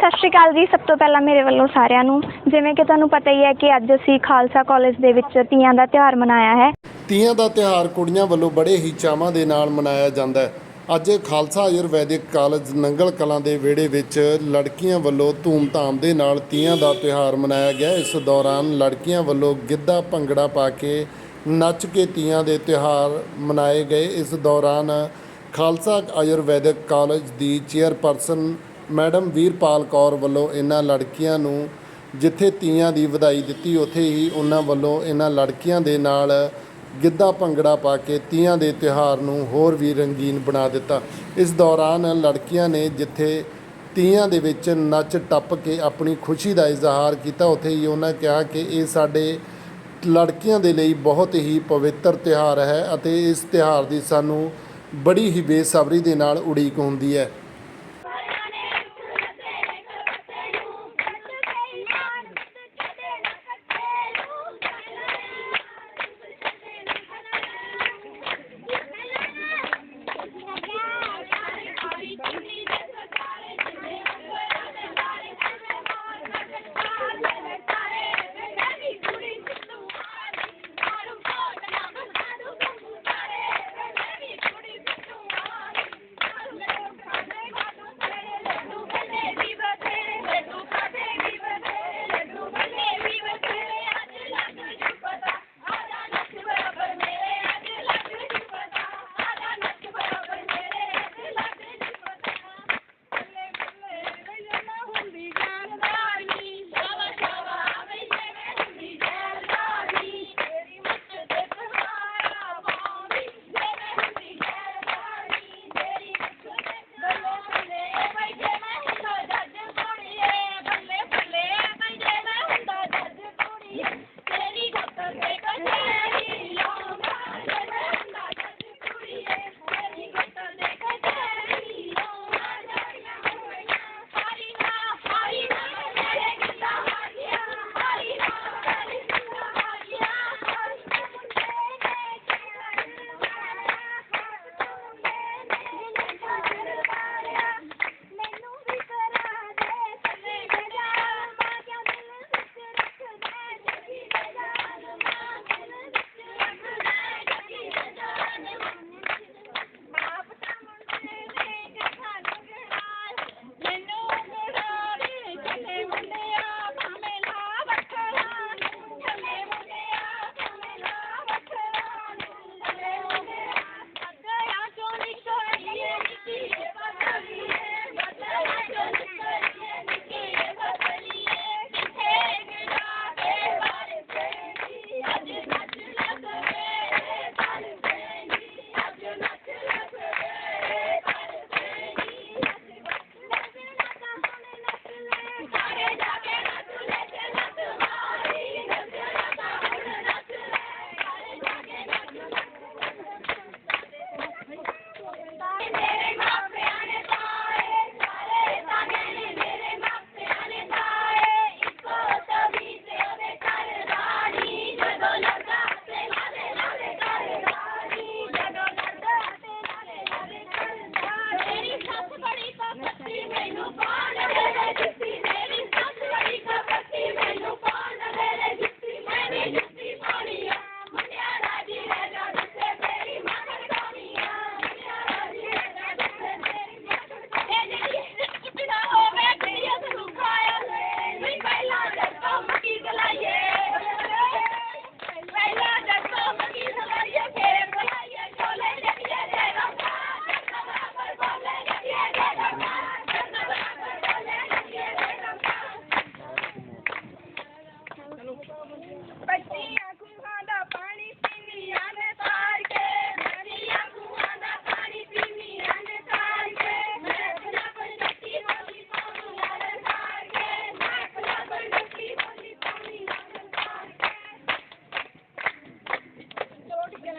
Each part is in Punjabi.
ਸਤਿ ਸ਼੍ਰੀ ਅਕਾਲ ਜੀ। ਸਭ ਤੋਂ ਪਹਿਲਾਂ ਮੇਰੇ ਵੱਲੋਂ ਸਾਰਿਆਂ ਨੂੰ, ਜਿਵੇਂ ਕਿ ਤੁਹਾਨੂੰ ਪਤਾ ਹੀ ਹੈ ਕਿ ਅੱਜ ਅਸੀਂ ਖਾਲਸਾ ਕਾਲਜ ਦੇ ਵਿੱਚ ਤੀਆਂ ਦਾ ਤਿਉਹਾਰ ਮਨਾਇਆ ਹੈ। ਤੀਆਂ ਦਾ ਤਿਉਹਾਰ ਕੁੜੀਆਂ ਵੱਲੋਂ ਬੜੇ ਹੀ ਚਾਵਾਂ ਦੇ ਨਾਲ ਮਨਾਇਆ ਜਾਂਦਾ ਹੈ। ਅੱਜ ਖਾਲਸਾ ਆਯੁਰਵੈਦਿਕ ਕਾਲਜ ਨੰਗਲ ਕਲਾਂ ਦੇ ਵਿਹੜੇ ਵਿੱਚ ਲੜਕੀਆਂ ਵੱਲੋਂ ਧੂਮ-ਧਾਮ ਦੇ ਨਾਲ ਤੀਆਂ ਦਾ ਤਿਉਹਾਰ ਮਨਾਇਆ ਗਿਆ। ਇਸ ਦੌਰਾਨ ਲੜਕੀਆਂ ਵੱਲੋਂ ਗਿੱਧਾ ਭੰਗੜਾ ਪਾ ਕੇ ਨੱਚ ਕੇ ਤੀਆਂ ਦੇ ਤਿਉਹਾਰ ਮਨਾਏ ਗਏ। ਇਸ ਦੌਰਾਨ ਖਾਲਸਾ ਆਯੁਰਵੈਦਿਕ ਕਾਲਜ ਦੀ ਚੇਅਰਪਰਸਨ ਮੈਡਮ ਵੀਰਪਾਲ ਕੌਰ ਵੱਲੋਂ ਇਹਨਾਂ ਲੜਕੀਆਂ ਨੂੰ ਜਿੱਥੇ ਤੀਆਂ ਦੀ ਵਧਾਈ ਦਿੱਤੀ, ਉੱਥੇ ਹੀ ਉਹਨਾਂ ਵੱਲੋਂ ਇਹਨਾਂ ਲੜਕੀਆਂ ਦੇ ਨਾਲ ਗਿੱਧਾ ਭੰਗੜਾ ਪਾ ਕੇ ਤੀਆਂ ਦੇ ਤਿਉਹਾਰ ਨੂੰ ਹੋਰ ਵੀ ਰੰਗੀਨ ਬਣਾ ਦਿੱਤਾ। ਇਸ ਦੌਰਾਨ ਲੜਕੀਆਂ ਨੇ ਜਿੱਥੇ ਤੀਆਂ ਦੇ ਵਿੱਚ ਨੱਚ ਟੱਪ ਕੇ ਆਪਣੀ ਖੁਸ਼ੀ ਦਾ ਇਜ਼ਹਾਰ ਕੀਤਾ, ਉੱਥੇ ਹੀ ਉਹਨਾਂ ਕਿਹਾ ਕਿ ਇਹ ਸਾਡੇ ਲੜਕੀਆਂ ਦੇ ਲਈ ਬਹੁਤ ਹੀ ਪਵਿੱਤਰ ਤਿਉਹਾਰ ਹੈ ਅਤੇ ਇਸ ਤਿਉਹਾਰ ਦੀ ਸਾਨੂੰ ਬੜੀ ਹੀ ਬੇਸਬਰੀ ਦੇ ਨਾਲ ਉਡੀਕ ਹੁੰਦੀ ਹੈ।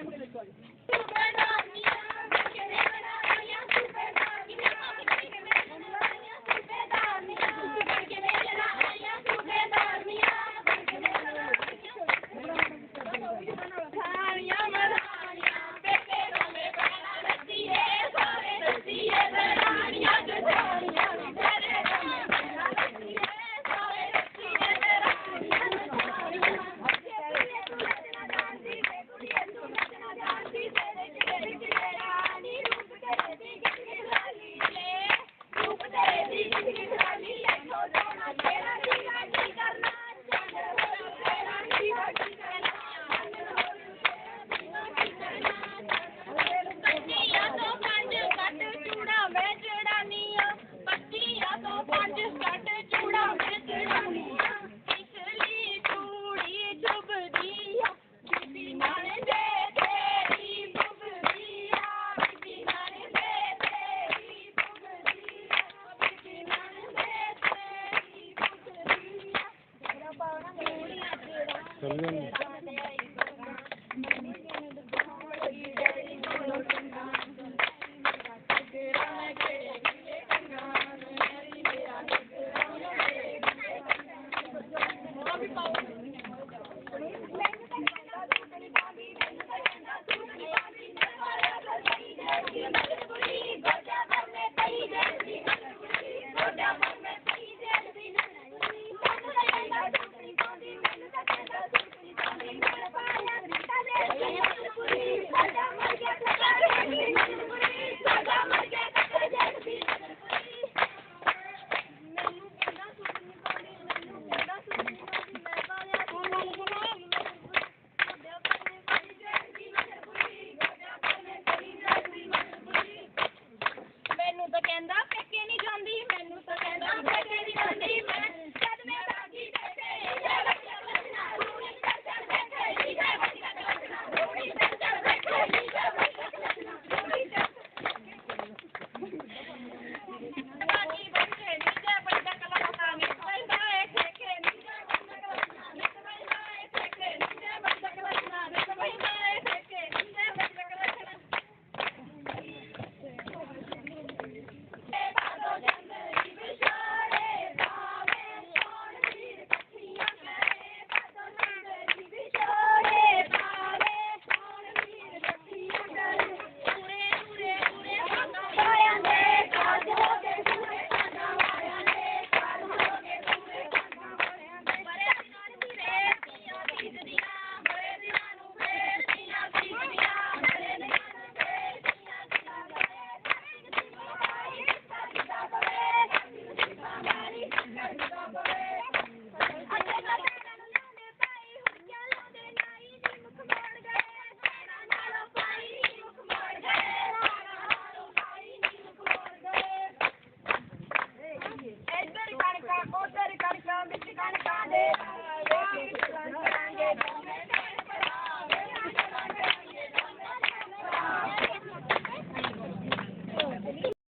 Gracias. ਮੈਨੂੰ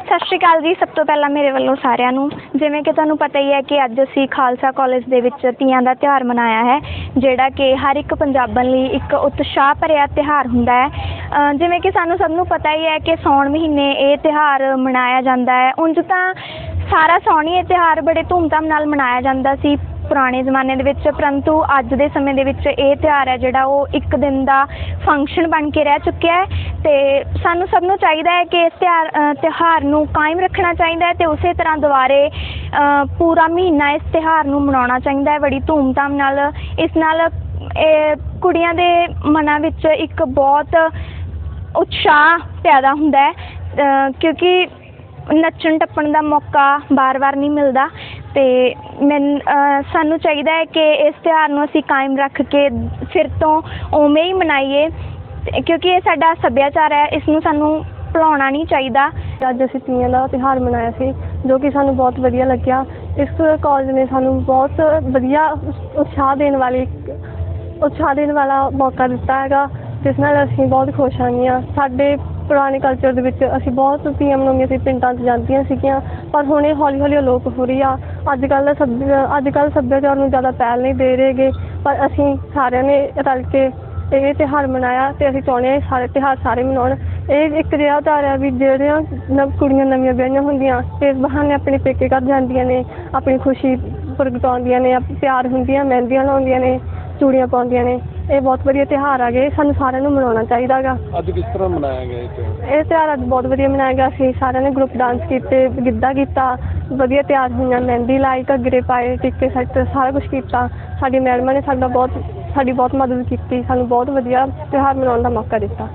ਸਤਿ ਸ਼੍ਰੀ ਅਕਾਲ ਜੀ। ਸਭ ਤੋਂ ਪਹਿਲਾਂ ਮੇਰੇ ਵੱਲੋਂ ਸਾਰਿਆਂ ਨੂੰ, ਜਿਵੇਂ ਕਿ ਤੁਹਾਨੂੰ ਪਤਾ ਹੀ ਹੈ ਕਿ ਅੱਜ ਅਸੀਂ ਖਾਲਸਾ ਕਾਲਜ ਦੇ ਵਿੱਚ ਤੀਆਂ ਦਾ ਤਿਉਹਾਰ ਮਨਾਇਆ ਹੈ, ਜਿਹੜਾ ਕਿ ਹਰ ਇੱਕ ਪੰਜਾਬਣ ਲਈ ਇੱਕ ਉਤਸ਼ਾਹ ਭਰਿਆ ਤਿਉਹਾਰ ਹੁੰਦਾ ਹੈ। ਜਿਵੇਂ ਕਿ ਸਾਨੂੰ ਸਭ ਨੂੰ ਪਤਾ ਹੀ ਹੈ ਕਿ ਸਾਉਣ ਮਹੀਨੇ ਇਹ ਤਿਉਹਾਰ ਮਨਾਇਆ ਜਾਂਦਾ ਹੈ। ਉਂਝ ਤਾਂ ਸਾਰਾ ਸਾਉਣ ਇਹ ਤਿਉਹਾਰ ਬੜੇ ਧੂਮਧਾਮ ਨਾਲ ਮਨਾਇਆ ਜਾਂਦਾ ਸੀ। ਪੁਰਾਣੇ ਜ਼ਮਾਨੇ ਦੇ ਵਿੱਚ, ਪਰੰਤੂ ਅੱਜ ਦੇ ਸਮੇਂ ਦੇ ਵਿੱਚ ਇਹ ਤਿਉਹਾਰ ਹੈ ਜਿਹੜਾ ਉਹ ਇੱਕ ਦਿਨ ਦਾ ਫੰਕਸ਼ਨ ਬਣ ਕੇ ਰਹਿ ਚੁੱਕਿਆ ਹੈ ਤੇ ਸਾਨੂੰ ਸਭ ਨੂੰ ਚਾਹੀਦਾ ਹੈ ਕਿ ਇਸ ਤਿਉਹਾਰ ਤਿਉਹਾਰ ਨੂੰ ਕਾਇਮ ਰੱਖਣਾ ਚਾਹੀਦਾ ਹੈ ਤੇ ਉਸੇ ਤਰ੍ਹਾਂ ਦੁਬਾਰੇ ਪੂਰਾ ਮਹੀਨਾ ਇਸ ਤਿਉਹਾਰ ਨੂੰ ਮਨਾਉਣਾ ਚਾਹੀਦਾ ਹੈ। ਬੜੀ ਧੂਮਧਾਮ ਨਾਲ ਇਸ ਨਾਲ ਇਹ ਕੁੜੀਆਂ ਦੇ ਮਨਾਂ ਵਿੱਚ ਇੱਕ ਬਹੁਤ ਉਤਸ਼ਾਹ ਪੈਦਾ ਹੁੰਦਾ ਹੈ ਕਿਉਂਕਿ ਨੱਚਣ ਟੱਪਣ ਦਾ ਮੌਕਾ ਬਾਰ-ਬਾਰ ਨਹੀਂ ਮਿਲਦਾ। ਅਤੇ ਮੈਨ ਸਾਨੂੰ ਚਾਹੀਦਾ ਹੈ ਕਿ ਇਸ ਤਿਉਹਾਰ ਨੂੰ ਅਸੀਂ ਕਾਇਮ ਰੱਖ ਕੇ ਫਿਰ ਤੋਂ ਉਵੇਂ ਹੀ ਮਨਾਈਏ ਤੇ ਕਿਉਂਕਿ ਇਹ ਸਾਡਾ ਸੱਭਿਆਚਾਰ ਹੈ, ਇਸ ਨੂੰ ਸਾਨੂੰ ਭੁਲਾਉਣਾ ਨਹੀਂ ਚਾਹੀਦਾ। ਅੱਜ ਅਸੀਂ ਤੀਆਂ ਦਾ ਤਿਉਹਾਰ ਮਨਾਇਆ ਸੀ, ਜੋ ਕਿ ਸਾਨੂੰ ਬਹੁਤ ਵਧੀਆ ਲੱਗਿਆ। ਇਸ ਕਾਲਜ ਨੇ ਸਾਨੂੰ ਬਹੁਤ ਵਧੀਆ ਉਤਸ਼ਾਹ ਦੇਣ ਵਾਲੀ, ਉਤਸ਼ਾਹ ਦੇਣ ਵਾਲਾ ਮੌਕਾ ਦਿੱਤਾ ਹੈਗਾ, ਜਿਸ ਨਾਲ ਅਸੀਂ ਬਹੁਤ ਖੁਸ਼ ਹਾਂ ਸਾਡੇ ਪੁਰਾਣੇ ਕਲਚਰ ਦੇ ਵਿੱਚ ਅਸੀਂ ਬਹੁਤ ਤੀਆਂ ਮਨਾਉਂਦੀਆਂ ਸੀ, ਪਿੰਡਾਂ 'ਚ ਜਾਂਦੀਆਂ ਸੀਗੀਆਂ, ਪਰ ਹੁਣ ਇਹ ਹੌਲੀ ਹੌਲੀ ਅਲੋਪ ਹੋ ਰਹੀ ਆ। ਅੱਜ ਕੱਲ੍ਹ ਸੱਭ ਅੱਜ ਕੱਲ੍ਹ ਸੱਭਿਆਚਾਰ ਨੂੰ ਜ਼ਿਆਦਾ ਪਹਿਲ ਨਹੀਂ ਦੇ ਰਹੇਗੇ ਪਰ ਅਸੀਂ ਸਾਰਿਆਂ ਨੇ ਰਲ ਕੇ ਇਹ ਤਿਉਹਾਰ ਮਨਾਇਆ ਤੇ ਅਸੀਂ ਚਾਹੁੰਦੇ ਹਾਂ ਸਾਰੇ ਤਿਉਹਾਰ ਸਾਰੇ ਮਨਾਉਣ। ਇਹ ਇੱਕ ਅਜਿਹਾ ਤਿਉਹਾਰ ਹੈ ਵੀ ਜਿਹੜੀਆਂ ਨਵ ਕੁੜੀਆਂ ਨਵੀਆਂ ਵਿਆਹੀਆਂ ਹੁੰਦੀਆਂ ਇਸ ਬਹਾਨੇ ਆਪਣੇ ਪੇਕੇ ਘਰ ਜਾਂਦੀਆਂ ਨੇ, ਆਪਣੀ ਖੁਸ਼ੀ ਪ੍ਰਗਟਾਉਂਦੀਆਂ ਨੇ, ਪਿਆਰ ਹੁੰਦੀਆਂ, ਮਹਿੰਦੀਆਂ ਲਾਉਂਦੀਆਂ ਨੇ, ਚੂੜੀਆਂ ਪਾਉਂਦੀਆਂ ਨੇ। ਇਹ ਬਹੁਤ ਵਧੀਆ ਤਿਉਹਾਰ ਆ ਗਏ ਸਾਨੂੰ ਸਾਰਿਆਂ ਨੂੰ ਮਨਾਉਣਾ ਚਾਹੀਦਾ ਹੈਗਾ ਅੱਜ ਕਿਸ ਤਰ੍ਹਾਂ ਮਨਾਇਆ ਗਿਆ ਇਹ ਤਿਉਹਾਰ? ਇਹ ਤਿਉਹਾਰ ਅੱਜ ਬਹੁਤ ਵਧੀਆ ਮਨਾਇਆ ਗਿਆ ਸੀ ਸਾਰਿਆਂ ਨੇ ਗਰੁੱਪ ਡਾਂਸ ਕੀਤੇ ਗਿੱਧਾ ਕੀਤਾ ਵਧੀਆ ਤਿਆਰ ਹੋਈਆਂ ਮਹਿੰਦੀ ਲਾਈ ਘੱਗਰੇ ਪਾਏ ਟਿੱਕੇ ਸੱਟ ਸਾਰਾ ਕੁਝ ਕੀਤਾ। ਸਾਡੀ ਮੈਡਮਾਂ ਨੇ ਸਾਡਾ ਬਹੁਤ ਸਾਡੀ ਬਹੁਤ ਮਦਦ ਕੀਤੀ ਸਾਨੂੰ ਬਹੁਤ ਵਧੀਆ ਤਿਉਹਾਰ ਮਨਾਉਣ ਦਾ ਮੌਕਾ ਦਿੱਤਾ।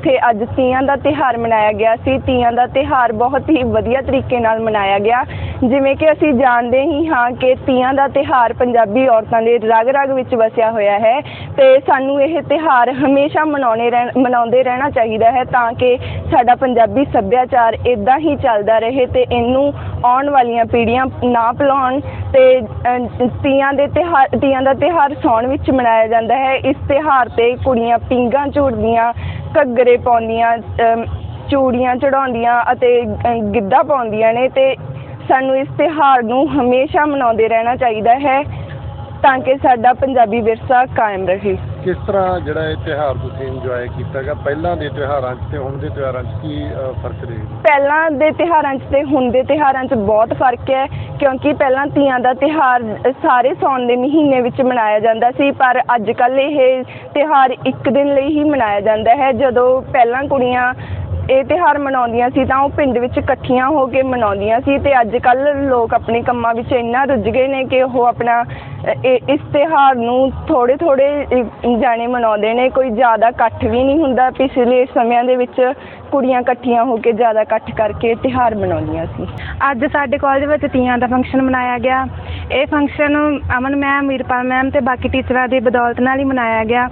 ਉੱਥੇ ਅੱਜ ਤੀਆਂ ਦਾ ਤਿਹਾਰ ਮਨਾਇਆ ਗਿਆ ਸੀ। ਤੀਆਂ ਦਾ ਤਿਹਾਰ ਬਹੁਤ ਹੀ ਵਧੀਆ ਤਰੀਕੇ ਨਾਲ ਮਨਾਇਆ ਗਿਆ। ਜਿਵੇਂ ਕਿ ਅਸੀਂ ਜਾਣਦੇ ਹੀ ਹਾਂ ਕਿ ਤੀਆਂ ਦਾ ਤਿਹਾਰ ਪੰਜਾਬੀ ਔਰਤਾਂ ਦੇ ਰਗ-ਰਗ ਵਿੱਚ ਵਸਿਆ ਹੋਇਆ ਹੈ ਤੇ ਸਾਨੂੰ ਇਹ ਤਿਹਾਰ ਹਮੇਸ਼ਾ ਮਨਾਉਣੇ ਰਹਿਣ ਮਨਾਉਂਦੇ ਰਹਿਣਾ ਚਾਹੀਦਾ ਹੈ ਤਾਂ ਕਿ ਸਾਡਾ ਪੰਜਾਬੀ ਸੱਭਿਆਚਾਰ ਇਦਾਂ ਹੀ ਚੱਲਦਾ ਰਹੇ ਤੇ ਇਹਨੂੰ ਆਉਣ ਵਾਲੀਆਂ ਪੀੜ੍ਹੀਆਂ ਨਾ ਭੁਲਾਉਣ ਤੇ ਤੀਆਂ ਦੇ ਤਿਹਾਰ ਤੀਆਂ ਦਾ ਤਿਹਾਰ ਸਾਉਣ ਵਿੱਚ ਮਨਾਇਆ ਜਾਂਦਾ ਹੈ। ਇਸ ਤਿਹਾਰ ਤੇ ਕੁੜੀਆਂ ਪੀਂਘਾਂ ਝੂਟਦੀਆਂ ਘੱਗਰੇ ਪਾਉਂਦੀਆਂ ਚੂੜੀਆਂ ਚੜਾਉਂਦੀਆਂ ਅਤੇ ਗਿੱਧਾ ਪਾਉਂਦੀਆਂ ਨੇ ਤੇ ਸਾਨੂੰ ਇਸ ਤਿਹਾਰ ਨੂੰ ਹਮੇਸ਼ਾ ਮਨਾਉਂਦੇ ਰਹਿਣਾ ਚਾਹੀਦਾ ਹੈ ਤਾਂ ਕਿ ਸਾਡਾ ਪੰਜਾਬੀ ਵਿਰਸਾ ਕਾਇਮ ਰਹੇ। ਕਿਸ ਤਰ੍ਹਾਂ ਜਿਹੜਾ ਇਹ ਤਿਉਹਾਰ ਤੁਸੀਂ ਇੰਜੋਏ ਕੀਤਾਗਾ ਪਹਿਲਾਂ ਦੇ ਤਿਉਹਾਰਾਂ 'ਚ ਤੇ ਹੁਣ ਦੇ ਤਿਉਹਾਰਾਂ 'ਚ ਕੀ ਅ, ਫ਼ਰਕ ਦੇਖਦੇ ਪਹਿਲਾਂ ਦੇ ਤਿਉਹਾਰਾਂ 'ਚ ਤੇ ਹੁਣ ਦੇ ਤਿਉਹਾਰਾਂ 'ਚ ਬਹੁਤ ਫ਼ਰਕ ਹੈ ਕਿਉਂਕਿ ਪਹਿਲਾਂ ਤੀਆਂ ਦਾ ਤਿਉਹਾਰ ਸਾਰੇ ਸਾਉਣ ਦੇ ਮਹੀਨੇ ਵਿੱਚ ਮਨਾਇਆ ਜਾਂਦਾ ਸੀ ਪਰ ਅੱਜ ਕੱਲ ਇਹ ਤਿਉਹਾਰ ਇੱਕ ਦਿਨ ਲਈ ਹੀ ਮਨਾਇਆ ਜਾਂਦਾ ਹੈ। ਜਦੋਂ ਪਹਿਲਾਂ ਕੁੜੀਆਂ ਇਹ ਤਿਉਹਾਰ ਮਨਾਉਂਦੀਆਂ ਸੀ ਤਾਂ ਉਹ ਪਿੰਡ ਵਿੱਚ ਇਕੱਠੀਆਂ ਹੋ ਕੇ ਮਨਾਉਂਦੀਆਂ ਸੀ ਤੇ ਅੱਜ ਕੱਲ੍ਹ ਲੋਕ ਆਪਣੇ ਕੰਮਾਂ ਵਿੱਚ ਇੰਨਾ ਰੁੱਝ ਗਏ ਨੇ ਕਿ ਉਹ ਆਪਣਾ ਇਹ- ਇਸ ਤਿਉਹਾਰ ਨੂੰ ਥੋੜੇ ਥੋੜੇ ਜਾਣੇ ਮਨਾਉਂਦੇ ਨੇ, ਕੋਈ ਜ਼ਿਆਦਾ ਇਕੱਠ ਵੀ ਨਹੀਂ ਹੁੰਦਾ। ਪਿਛਲੇ ਸਮਿਆਂ ਦੇ ਵਿੱਚ ਕੁੜੀਆਂ ਇਕੱਠੀਆਂ ਹੋ ਕੇ ਜ਼ਿਆਦਾ ਇਕੱਠ ਕਰਕੇ ਤਿਉਹਾਰ ਮਨਾਉਂਦੀਆਂ ਸੀ। ਅੱਜ ਸਾਡੇ ਕਾਲਜ ਵਿੱਚ ਤੀਆਂ ਦਾ ਫੰਕਸ਼ਨ ਮਨਾਇਆ ਗਿਆ। ਇਹ function Aman ma'am, Veerpal ma'am ਤੇ ਬਾਕੀ ਟੀਚਰਾਂ ਦੀ ਬਦੌਲਤ ਨਾਲ ਹੀ ਮਨਾਇਆ ਗਿਆ।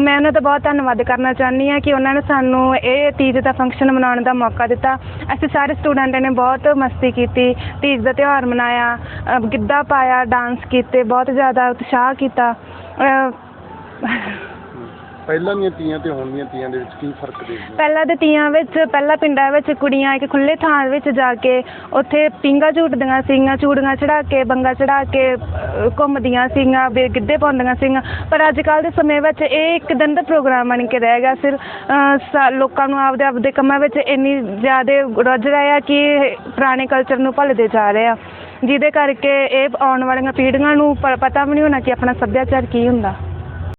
ਮੈਂ ਉਹਨਾਂ ਦਾ ਬਹੁਤ ਧੰਨਵਾਦ ਕਰਨਾ ਚਾਹੁੰਦੀ ਹਾਂ ਕਿ ਉਹਨਾਂ ਨੇ ਸਾਨੂੰ ਇਹ ਤੀਜ ਦਾ ਫੰਕਸ਼ਨ ਮਨਾਉਣ ਦਾ ਮੌਕਾ ਦਿੱਤਾ। ਅਸੀਂ ਸਾਰੇ ਸਟੂਡੈਂਟ ਨੇ ਬਹੁਤ ਮਸਤੀ ਕੀਤੀ ਤੀਜ ਦਾ ਤਿਉਹਾਰ ਮਨਾਇਆ ਅ, ਗਿੱਧਾ ਪਾਇਆ ਡਾਂਸ ਕੀਤੇ ਬਹੁਤ ਜ਼ਿਆਦਾ ਉਤਸ਼ਾਹ ਕੀਤਾ। ਅ, ਪਹਿਲਾਂ ਦੀਆਂ ਤੀਆਂ ਤੇ ਹੁਣ ਦੀਆਂ ਤੀਆਂ ਦੇ ਵਿੱਚ ਕੀ ਫ਼ਰਕ ਦੇਖਦੇ ਹੋ? ਪਹਿਲਾਂ ਦੇ ਤੀਆਂ ਵਿੱਚ ਪਹਿਲਾਂ ਪਿੰਡਾਂ ਵਿੱਚ ਕੁੜੀਆਂ ਇੱਕ ਖੁੱਲੇ ਥਾਂ ਵਿੱਚ ਜਾ ਕੇ ਉੱਥੇ ਪਿੰਗਾ ਝੂਟਦੀਆਂ ਸੀਗੀਆਂ ਚੂੜੀਆਂ ਚੜਾ ਕੇ ਬੰਗਾ ਚੜਾ ਕੇ ਅਹ, ਘੁੰਮਦੀਆਂ ਸੀਗੀਆਂ ਵੀ ਗਿੱਧੇ ਪਾਉਂਦੀਆਂ ਸੀਗੀਆਂ। ਪਰ ਅੱਜ ਕੱਲ੍ਹ ਦੇ ਸਮੇਂ ਵਿੱਚ ਇਹ ਇੱਕ ਦਿਨ ਦਾ ਪ੍ਰੋਗਰਾਮ ਬਣ ਕੇ ਰਹਿ ਗਿਆ। ਸਿਰ ਅਹ, ਸਾ- ਲੋਕਾਂ ਨੂੰ ਆਪਦੇ ਆਪਦੇ ਕੰਮਾਂ ਵਿੱਚ ਇੰਨੀ ਜ਼ਿਆਦਾ ਰੁੱਝ ਰਹੇ ਆ ਕਿ ਇਹ ਪੁਰਾਣੇ ਕਲਚਰ ਨੂੰ ਭੁੱਲਦੇ ਜਾ ਰਹੇ ਆ। ਜਿਹਦੇ ਕਰਕੇ ਇਹ ਆਉਣ ਵਾਲੀਆਂ ਪੀੜ੍ਹੀਆਂ ਨੂੰ ਪ- ਪਤਾ ਵੀ ਨਹੀਂ ਹੋਣਾ ਕਿ ਆਪਣਾ ਸੱਭਿਆਚਾਰ ਕੀ ਹੁੰਦਾ।